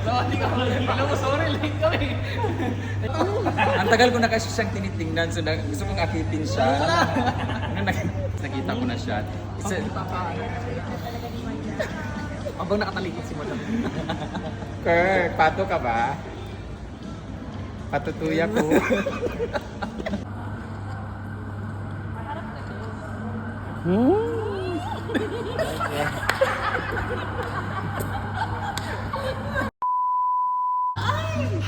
Sorry ka. Alam mo, sorry, late kami. Ang tagal ko na kasi siyang tinitingnan, so na, gusto kong akitin siya. Nung nak- nakita ko na siya. Isa, Habang nakatalikod si Madam. Kurt, pato ka ba? Patutuya ko.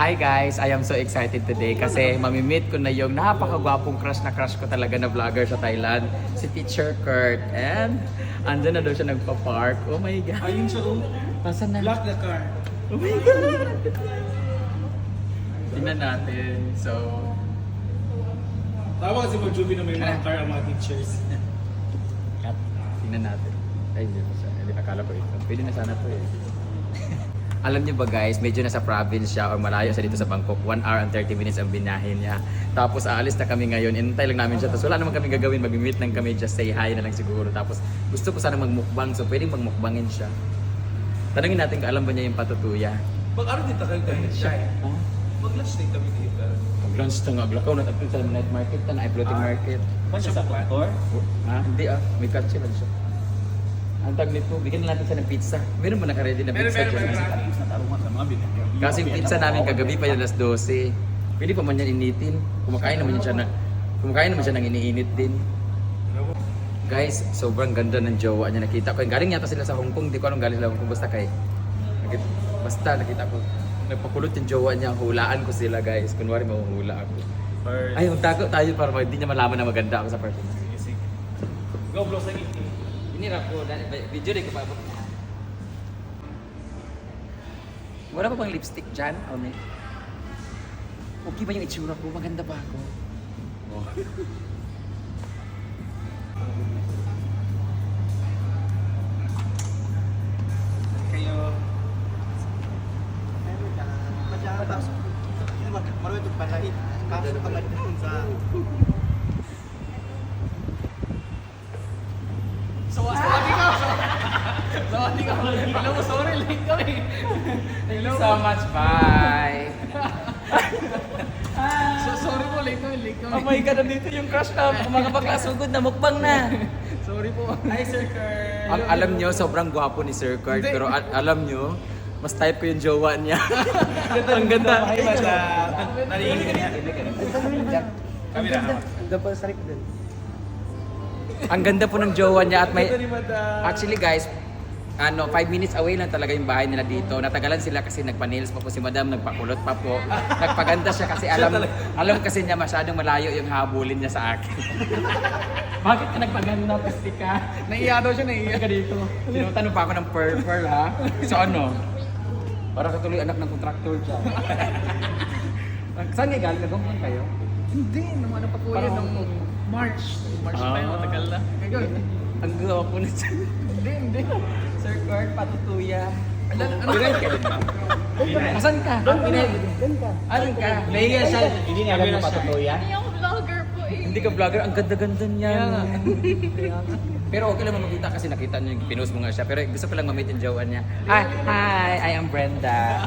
Hi guys! I am so excited today kasi mamimit ko na yung napakagwapong crush na crush ko talaga na vlogger sa Thailand, si Teacher Kurt. And andyan na daw siya nagpa-park. Oh my God! Ayun siya, oh. Nasaan na? Lock the car. Oh my God! Tingnan natin. So, Tawag kasi mo Juby na may mga car ang mga teachers. cut. Tingnan natin. Ay, hindi pa siya. Hindi, akala ko ito. Pwede na sana to eh. Alam niyo ba guys, medyo nasa province siya or malayo siya dito sa Bangkok. 1 hour and 30 minutes ang binahin niya. Tapos aalis na kami ngayon. Intay lang namin siya. Tapos wala naman kami gagawin. Mag-meet lang kami. Just say hi na lang siguro. Tapos gusto ko sana magmukbang. So pwedeng magmukbangin siya. Tanungin natin kung alam ba niya yung patutuya. Mag-ano dito kayo kayo siya eh. Huh? Mag-lunch din kami dito. Pag-lunch na nga. Glakaw na tapos sa night market. Na ay floating Ah. market. Ano sa motor? Ha? Hindi ah. May katsi lang siya. Ang tag nito, bigyan na natin siya ng pizza. Meron ba naka-ready na Meron, pizza meron, dyan? meron. Sa tarungan sa mga binigyan. Kasi yung pizza namin kagabi pa yun alas 12. Pwede pa man yan initin. Kumakain naman yun siya na, kumakain naman siya ng iniinit din. Guys, sobrang ganda ng jowa niya nakita ko. Galing yata sila sa Hong Kong, di ko alam galing sila Hong Kong. Basta kay, basta nakita ko. Nagpakulot yung jowa niya, hulaan ko sila guys. Kunwari mahuhula ako. Or... Ay, magtago tayo para hindi niya malaman na maganda ako sa person. Sige, sige. Go, blow sa ngiti. Inirap ko, video pa abot niya. Wala pa bang lipstick dyan, Alme? Okay ba yung itsura ko? Maganda ba ako? Oh. Kayo... Marami ito pala eh. Kaso pala sa... So, sorry ka. Sorry ka. Alam mo, Thank you so much, bye! So, sorry po, late kami, late kami. Oh my God, nandito yung crush na mga baklasugod na mukbang na! Sorry po. Hi, Sir Kurt. Ang alam nyo, sobrang gwapo ni Sir Kurt, Hindi. pero al- alam nyo, mas type ko yung jowa niya. Ang ganda! Hi, madam. Narinig niya. Kami na. Ang ganda po ng jowa niya at may... Actually guys, ano, 5 minutes away lang talaga yung bahay nila dito. Natagalan sila kasi nagpa-nails pa po si madam, nagpakulot pa po. Nagpaganda siya kasi alam alam kasi niya masyadong malayo yung habulin niya sa akin. Bakit ka nagpaganda pasti ka? Naiya daw siya, naiya. Ka dito. Tinutanong pa ako ng pearl pearl ha. So ano? Para katuloy anak ng contractor dyan. Saan nga galing? Nagungkong kayo? Hindi, nung ano pa po Parang- nung March. March pa yun, Ah. matagal na. Ngayon, Ang gwapo na siya. hindi, hindi. Kurt, patutuya. Ano, ano? Asan ka? Anong ka? Nahiya siya. Hindi niya alam na patutuya. Hindi ako vlogger po eh. Hindi ka vlogger, ang ganda-ganda niya. Kaya nga. Pero okay lang makita kasi nakita niyo yung pinost mo nga siya. Pero gusto ko lang ma-meet yung jowa niya. Hi, hi, I am Brenda.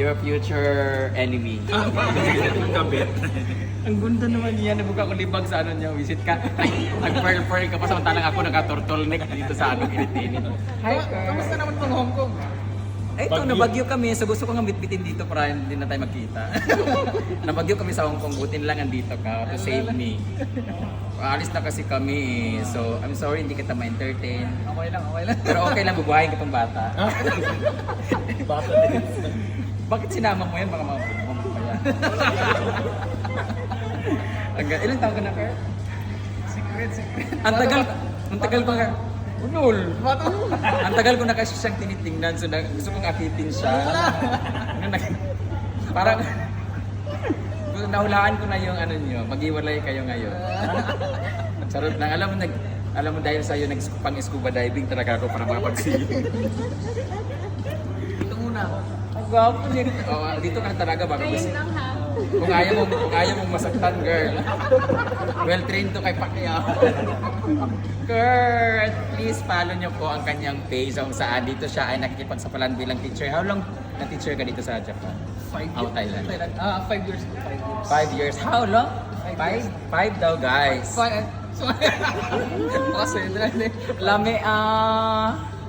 Your future enemy. Kabit. ang ganda naman niya. Nabuka ko libag sa ano niya. Visit ka. Nag-pearl-pearl ka pa. Samantalang ako naka-turtleneck dito sa anong init-init. Hi, Kamusta naman pang Hong Kong? Ay, ito, nabagyo kami. So gusto ko nga bitbitin dito para hindi na tayo magkita. nabagyo kami sa Hong Kong. Butin lang andito ka to save me. Aalis na kasi kami eh. So, I'm sorry hindi kita ma-entertain. Okay lang, okay lang. Pero okay lang, bubuhayin ka pang bata. Bata din. Bakit sinama mo yan? Baka mabubog pa yan. Ang ga- Ilan taon ka na, Kurt? Secret, secret. Ang tagal, ang tagal ko nga. Unol! Bato. Ang tagal ko na kasi siyang tinitingnan, so na, gusto kong akitin siya. Ano, nag- Parang, nahulaan ko na yung ano niyo, maghiwalay kayo ngayon. Charot lang. Alam mo, nag, alam mo dahil sa'yo, nag pang scuba diving talaga ako para makapag-swimming. Gwapo niya. Oh, dito ka talaga baka gusto. Lang ha. Kung ayaw mo, kung ayaw mo masaktan, girl. Well trained to kay Pacquiao. Kurt, please follow niyo po ang kanyang page kung saan dito siya ay nakikipagsapalan bilang teacher. How long na-teacher ka dito sa Japan? Five Oh, years. Thailand. Ah, five years. Five years. Five years. How long? Five Five? Five daw, guys. Five. So, kasi, dahil Lami, ah... hmm.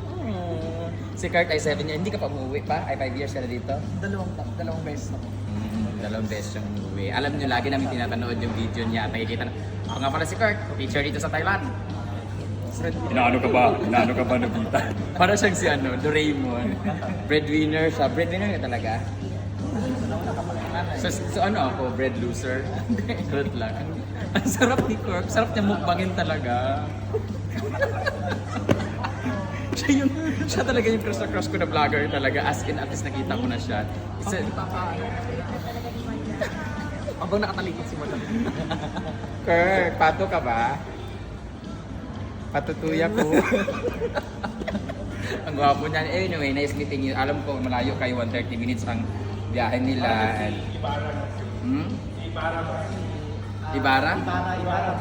Si Kurt ay 7 years. Hindi ka pa umuwi pa? Ay 5 years ka na dito? dalawang, dalawang beses na po. Mm, dalawang beses yung umuwi. Alam nyo, lagi namin tinapanood yung video niya at nakikita na, ako nga pala si Kurt, teacher dito sa Thailand. Inaano ka ba? Inaano ka ba, Nobita? Para siyang si ano, Doraemon. Breadwinner siya. Breadwinner niya talaga. So, so ano ako, bread loser? Good lang. Ang sarap ni Corp. Sarap niya mukbangin talaga. siya yung, siya talaga yung crush na crush ko na vlogger talaga. As in, at least nakita ko na siya. Isa, Habang nakatalikod si Madam. Kirk, pato ka ba? Patutuya ko. ang gwapo niyan. Eh, Anyway, nice meeting you. Alam ko, malayo kayo, 130 minutes ang biyahe nila. And, hmm? Ibara? Ibara, Ibara, Ibara.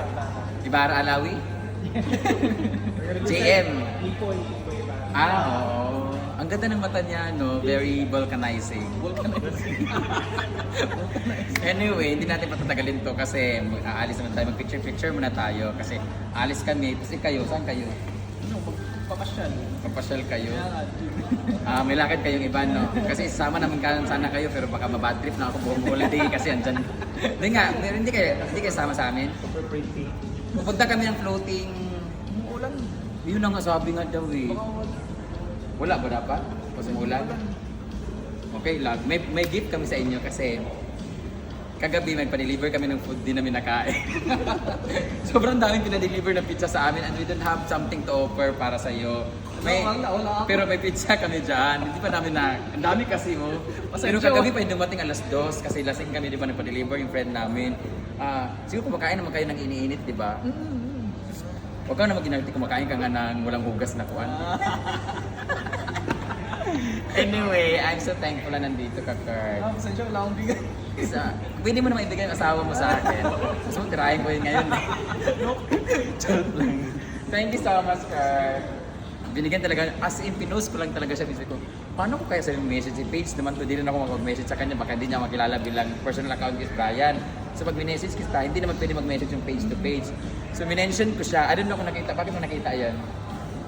Ibara Alawi? JM? Ah, oo. Ang ganda ng mata niya, no? Very vulcanizing. anyway, hindi natin patatagalin to kasi aalis naman tayo. Mag-picture-picture muna tayo kasi alis kami. Eh, kayo, saan kayo? Ano, papasyal. Papasyal kayo. Ah, may lakad kayong iba, no? Kasi isama naman ka sana kayo pero baka mabad trip na ako buong holiday kasi andyan. Hindi nga, hindi kayo, hindi kayo sama sa amin. Super pretty. Pupunta kami ng floating Umuulan. yun ang sabi nga daw eh. Wala. Wala ba dapat? Pasimulan? Okay lang. May, may gift kami sa inyo kasi kagabi magpa-deliver kami ng food di namin nakain. Sobrang daming pinadeliver na pizza sa amin and we don't have something to offer para sa iyo. May, Wala, wala ako. pero may pizza kami dyan. Hindi pa namin na, ang dami kasi mo. Pero Pasensya. kagabi pa yung dumating alas dos kasi lasing kami di ba nagpa-deliver yung friend namin. Ah, siguro kumakain naman kayo ng iniinit, di ba? Huwag ka naman ginagti kumakain ka nga ng walang hugas na kuwan. anyway, I'm so thankful na nandito ka, Kurt. Ah, pasensya, wala akong bigay. Isa, pwede mo naman ibigay ang asawa mo sa akin. Gusto mo tirahin ko yun ngayon. eh. Joke lang. Thank you so much, Kurt. Binigyan talaga, as in, pinost ko lang talaga siya. Bisip ko, paano ko kaya sa message? Si Page naman to, di rin ako mag-message sa kanya. Baka hindi niya makilala bilang personal account is Brian. So pag minessage kita, hindi naman pwede mag-message yung page to page. So minention ko siya. I don't know kung nakita. Bakit mo nakita yan?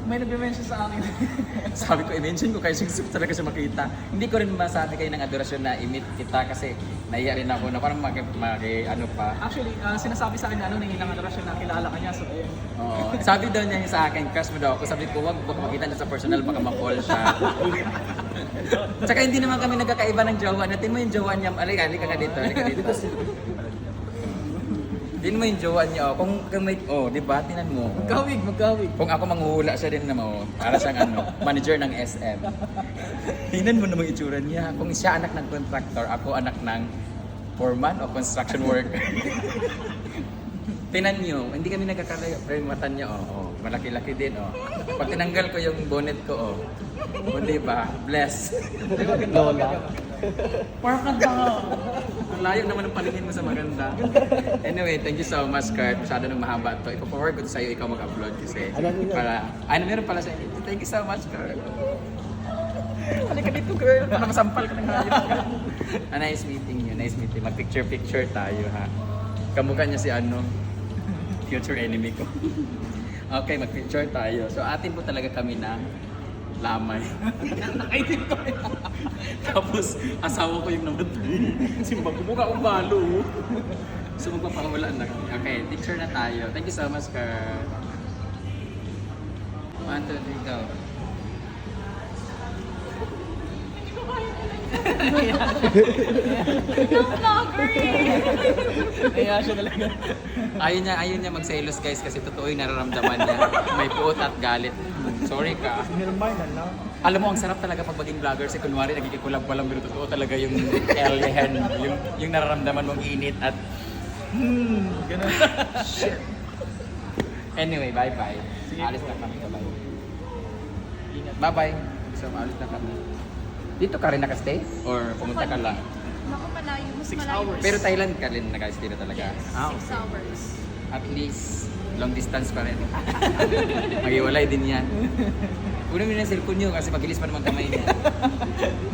May nag-mention sa akin. Sabi ko, i-mention ko kayo gusto ko talaga siya makita. Hindi ko rin masabi kayo ng adorasyon na i-meet kita kasi nahiya rin ako na parang maki, maki ano pa. Actually, ah, sinasabi sa akin na ano, nangilang atrasyon na kilala ka niya. So, ayun. Oo. Sabi daw niya sa akin, crush mo daw ako. Sabi ko, wag baka makita niya sa personal, baka ma-call siya. Tsaka hindi naman kami nagkakaiba ng jowa. Natin mo yung jowa niya. Alika, alika ka dito. Alika dito. Din mo yung jowa niya. Oh. Kung, kung may, oh, di ba? Tinan mo. Magkawig, magkawig. Kung ako manghuhula siya din naman, oh, para siyang ano, manager ng SM. Tingnan mo namang itsura niya. Kung siya anak ng contractor, ako anak ng foreman o construction worker. Tingnan niyo, hindi kami nagkakalayo. Pero yung mata niya, oh, oh, malaki-laki din, oh. Pag tinanggal ko yung bonnet ko, oh, oh di ba? Bless. Lola. Parang ka. Ang layo naman ng paningin mo sa maganda. Anyway, thank you so much, Kurt. Masyado nang mahaba to. Ipo-forward ko to sa'yo, ikaw mag-upload kasi. Ano yun? Para, ano meron pala sa inyo. Thank you so much, Kurt. Halika dito, girl. Para masampal ka ng hayop. ah, nice meeting you. Nice meeting. Mag-picture-picture tayo, ha. Kamukha niya si ano, future enemy ko. okay, mag-picture tayo. So, atin po talaga kami ng lamay. Nakaitip ko. Tapos, asawa ko yung namatay. Simba ko, mukha akong balo. So, magpapakawala na kami. Okay, picture na tayo. Thank you so much, Kurt. One, two, three, go. Kaya siya talaga. Ayaw niya, ayaw niya magselos guys kasi totoo yung nararamdaman niya. May puot at galit. Sorry ka. Nirmay na. Alam mo, ang sarap talaga pag maging vlogger si kunwari nagkikikulab pa lang pero totoo talaga yung alien, yung, yung nararamdaman mong init at hmm, ganun. Shit. Anyway, bye-bye. Alis na kami. Bye-bye. So, alis na kami. Dito ka rin nakastay? Or pumunta ka lang? Naku, malayo. Mas Six malayo. hours. Pero Thailand ka rin nakastay na talaga? Yes, Ah, six okay. hours. At least, long distance pa rin. Maghiwalay din yan. Una mo na yung cellphone nyo kasi magilis pa naman kamay niya.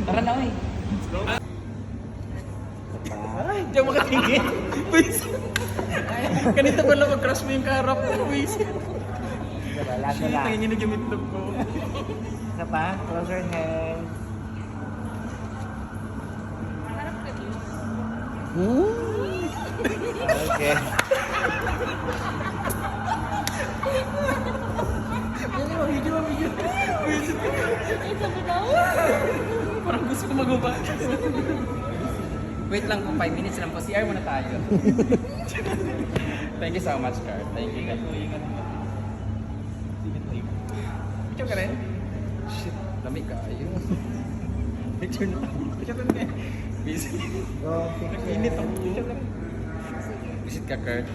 Tara na, oy. Diyan makatingin. Please. Ganito pala mag-crush mo yung karap ko, please. Shit, nanginginig yung itlog ko. Isa pa? Close your head. Okay. Parang gusto ko magubah. Wait lang po, 5 minutes lang po. CR muna tayo. Thank you so much, Car. Thank you. Thank you. Picture ka rin? Shit, lamig ka. Ayun. Picture na. Picture ka rin. Busy. Go, Init ako. Visit ka, Kurt.